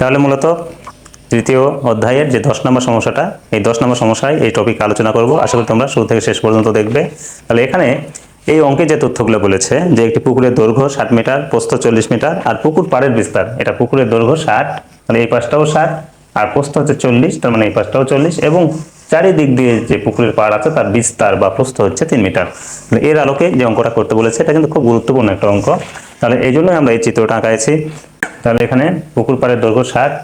তাহলে মূলত তৃতীয় অধ্যায়ের যে দশ নম্বর সমস্যাটা, এই দশ নম্বর সমস্যায় এই টপিক আলোচনা করব। আশা করি তোমরা শুরু থেকে শেষ পর্যন্ত দেখবে। তাহলে এখানে এই অঙ্কে যে তথ্যগুলো বলেছে, যে একটি পুকুরের দৈর্ঘ্য ষাট মিটার, প্রস্থ চল্লিশ মিটার, আর পুকুর পাড়ের বিস্তার, এটা পুকুরের দৈর্ঘ্য ষাট মানে এই পাশটাও ষাট, আর প্রস্থ হচ্ছে চল্লিশ, তার মানে এই পাশটাও চল্লিশ, এবং চারিদিক দিয়ে যে পুকুরের পাড় আছে, তার বিস্তার বা প্রস্থ হচ্ছে তিন মিটার। এর আলোকে যে অঙ্কটা করতে বলেছে, এটা কিন্তু খুব গুরুত্বপূর্ণ একটা অঙ্ক। তাহলে এই জন্যই আমরা এই চিত্রটা আঁকাইছি। তাহলে এখানে পুকুর পাড়ের দৈর্ঘ্য ষাট,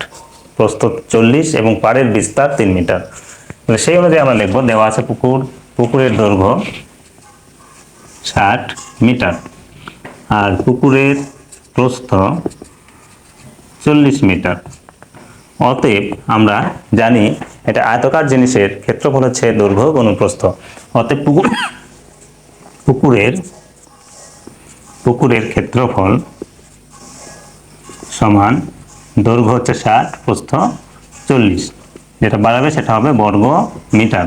প্রস্থ চল্লিশ এবং পাড়ের বিস্তার তিন মিটার। তাহলে সেই অনুযায়ী আমরা লিখব, দেওয়া আছে পুকুর, পুকুরের দৈর্ঘ্য ষাট মিটার। আর পুকুরের প্রস্থ চল্লিশ মিটার। অতএব আমরা জানি এটা আয়তকার জিনিসের ক্ষেত্রফল হচ্ছে দৈর্ঘ্য গুণন প্রস্থ। অতএব পুকুর, পুকুরের পুকুরের ক্ষেত্রফল সমান দৈর্ঘ্য হচ্ছে ষাট, প্রস্থ চল্লিশ। যেটা বাড়াবে সেটা হবে বর্গ মিটার।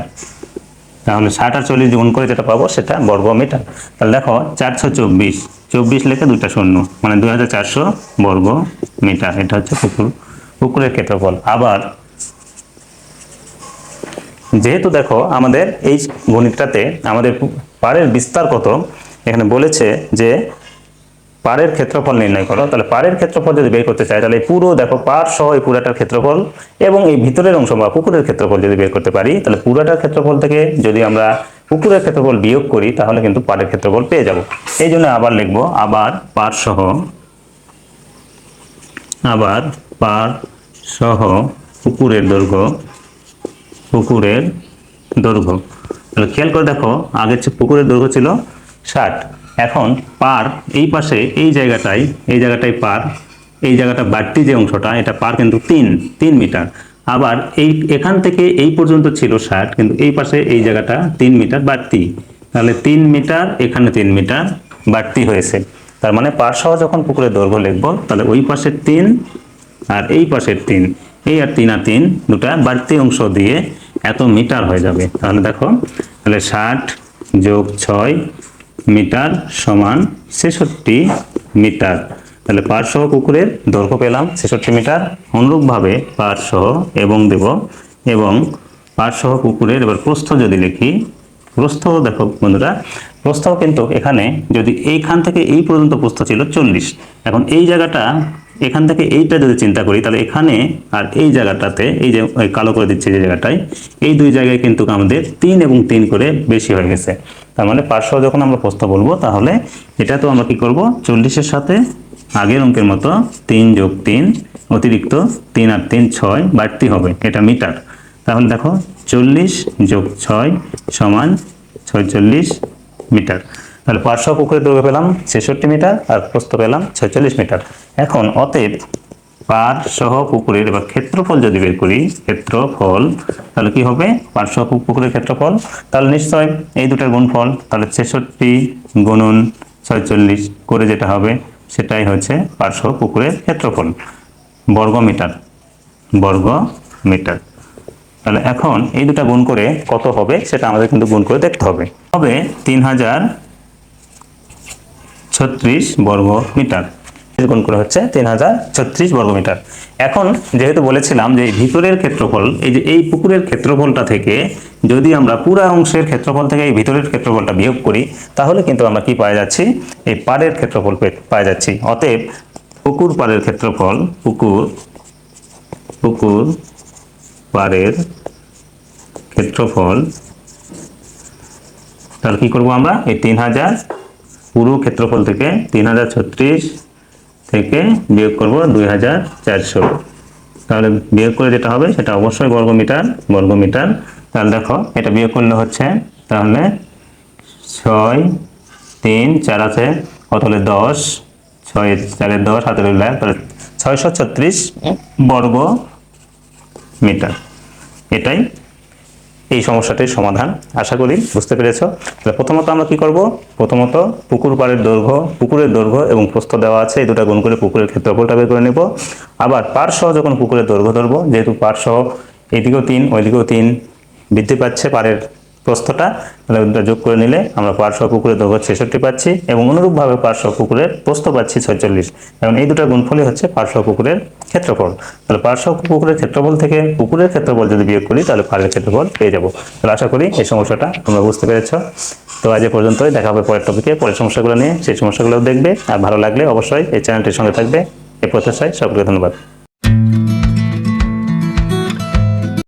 তাহলে ষাট আর চল্লিশ গুণ করে যেটা পাবো সেটা বর্গ মিটার। তাহলে দেখো চারশো চব্বিশ। চব্বিশ লেখে দুইটা শূন্য মানে দুই হাজার চারশো বর্গ মিটার। এটা হচ্ছে পুকুর, পুকুরের ক্ষেত্রফল। আবার যেহেতু দেখো আমাদের এই গণিতটাতে আমাদের পাড়ের বিস্তার কত, এখানে বলেছে যে পাড়ের ক্ষেত্রফল নির্ণয় করো। তাহলে পাড়ের ক্ষেত্রফল যদি বের করতে চাই, তাহলে পুরো দেখো পাড় সহ এই পুরাটার ক্ষেত্রফল এবং এই ভিতরের অংশ বা পুকুরের ক্ষেত্রফল যদি বের করতে পারি, তাহলে পুরাটার ক্ষেত্রফল থেকে যদি আমরা পুকুরের ক্ষেত্রফল বিয়োগ করি, তাহলে কিন্তু পাড়ের ক্ষেত্রফল পেয়ে যাব। এই জন্য আবার লিখব, আবার পাড় সহ, আবার পাড় সহ পুকুরের দৈর্ঘ্য পুকুরের দৈর্ঘ্য। তাহলে খেয়াল করে দেখো আগে হচ্ছে পুকুরের দৈর্ঘ্য ছিল ষাট। এখন পার এই পাশে এই জায়গাটায় এই জায়গাটায় পার, এই জায়গাটা বাড়তি যে অংশটা, এটা পার কিন্তু তিন তিন মিটার। আবার এই, এখান থেকে এই পর্যন্ত ছিল ষাট, কিন্তু এই পাশে এই জায়গাটা তিন মিটার বাড়তি। তাহলে তিন মিটার, এখানে তিন মিটার বাড়তি হয়েছে। তার মানে পার সহ যখন পুকুরের দৈর্ঘ্য লিখব, তাহলে ওই পাশের তিন আর এই পাশের তিন। এই আর তিন আর তিন, দুটা বাড়তি অংশ দিয়ে এত মিটার হয়ে যাবে। তাহলে দেখো, তাহলে ষাট যোগ ছয় মিটার সমান ছেষট্টি মিটার। তাহলে পাঁচশো পুকুরের দৈর্ঘ্য পেলাম ছেষট্টি মিটার। অনুরূপভাবে পাঁচশো এবং দেব এবং পাঁচশো পুকুরের এবার প্রস্থ যদি লিখি, প্রস্থ দেখো বন্ধুরা, প্রস্থ কিন্তু এখানে যদি এইখান থেকে এই পর্যন্ত প্রস্থ ছিল চল্লিশ। এখন এই জায়গাটা, এখান থেকে এইটা যদি চিন্তা করি, তাহলে এখানে আর এই জায়গাটাতে, এই যে কালো করে দিচ্ছে যে জায়গাটায়, এই দুই জায়গায় কিন্তু আমাদের তিন এবং তিন করে বেশি হয়ে গেছে। তার মানে পাঁচশো যখন আমরা প্রস্থ বলব, তাহলে এটা তো আমরা কি করব? চল্লিশের সাথে আগের অঙ্কের মতো তিন যোগ তিন, অতিরিক্ত তিন আর তিন ছয় বাড়তি হবে, এটা মিটার। তাহলে দেখো, চল্লিশ যোগ ছয় সমান ছয়চল্লিশ মিটার। তাহলে পাঁচশো পুকুরের দৈর্ঘ্য পেলাম ছেষট্টি মিটার আর প্রস্থ পেলাম ছয়চল্লিশ মিটার। এখন অতএব পার সহ পুকুরের এবার ক্ষেত্রফল যদি বের করি, ক্ষেত্রফল, তাহলে কি হবে? পার সহ পুকুরের ক্ষেত্রফল। তাহলে নিশ্চয় এই দুটার গুণফল, তাহলে ছেষট্টি গুণন ছয়চল্লিশ করে যেটা হবে, সেটাই হচ্ছে পার পুকুরের ক্ষেত্রফল। বর্গ মিটার বর্গ মিটার তাহলে এখন এই দুটা গুণ করে কত হবে, সেটা আমাদের কিন্তু গুণ করে দেখতে হবে। হবে তিন হাজার ছত্রিশ বর্গ মিটার গুণ করে হচ্ছে তিন হাজার ছত্রিশ বর্গ এখন যেহেতু বলেছিলাম যে ভিতরের ক্ষেত্রফল, এই যে এই পুকুরের ক্ষেত্রফলটা থেকে যদি আমরা পুরা অংশের ক্ষেত্রফল থেকে এই ভিতরের ক্ষেত্রফলটা বিয়োগ করি, তাহলে কিন্তু আমরা কি পাওয়া যাচ্ছি? এই পাড়ের ক্ষেত্রফল পাওয়া যাচ্ছি। অতএব পুকুর পাড়ের ক্ষেত্রফল, পুকুর পুকুর পাড়ের ক্ষেত্রফল, তাহলে কি করব আমরা? এই তিন হাজার পুরো ক্ষেত্রফল থেকে তিন হাজার ছত্রিশ থেকে বিয়োগ করব দুই হাজার চারশো। তাহলে বিয়োগ করে যেটা হবে, সেটা অবশ্যই বর্গ মিটার বর্গ মিটার তাহলে দেখো, এটা বিয়োগ করলে হচ্ছে, তাহলে ছয়, তিন, চার আছে, কত হলে দশ? ছয়, চারের দশ হাতের উল্লায় তাহলে ছয়শো ছত্রিশ বর্গ মিটার এটাই এই সমস্যাটির সমাধান আশা করি বুঝতে পেরেছ। তাহলে প্রথমত আমরা কি করব? প্রথমত পুকুর পাড়ের দৈর্ঘ্য, পুকুরের দৈর্ঘ্য এবং প্রস্থ দেওয়া আছে, এই দুটা গুণ করে পুকুরের ক্ষেত্রফলটা বের করে নেব। আবার পার সহ যখন পুকুরের দৈর্ঘ্য ধরবো, যেহেতু পার সহ এদিকেও তিন, ওইদিকেও তিন বৃদ্ধি পাচ্ছে পাড়ের প্রস্থটা তাহলে ওটা যোগ করে নিলে আমরা পার্শ্ব পুকুরের দৈর্ঘ্য ছেষট্টি পাচ্ছি এবং অনুরূপভাবে পার্শ্ব পুকুরের প্রস্থ পাচ্ছি ছয়চল্লিশ। এবং এই দুটার গুণফলই হচ্ছে পার্শ্ব পুকুরের ক্ষেত্রফল। তাহলে পার্শ্ব পুকুরের ক্ষেত্রফল থেকে পুকুরের ক্ষেত্রফল যদি বিয়োগ করি, তাহলে পাড়ের ক্ষেত্রফল পেয়ে যাব। তাহলে আশা করি এই সমস্যাটা তোমরা বুঝতে পেরেছ। তো আজ এ পর্যন্তই, দেখা হবে পরের টপিকে পরের সমস্যাগুলো নিয়ে সেই সমস্যাগুলো দেখবে। আর ভালো লাগলে অবশ্যই এই চ্যানেলটির সঙ্গে থাকবে। এই প্রত্যাশায় সকলকে ধন্যবাদ।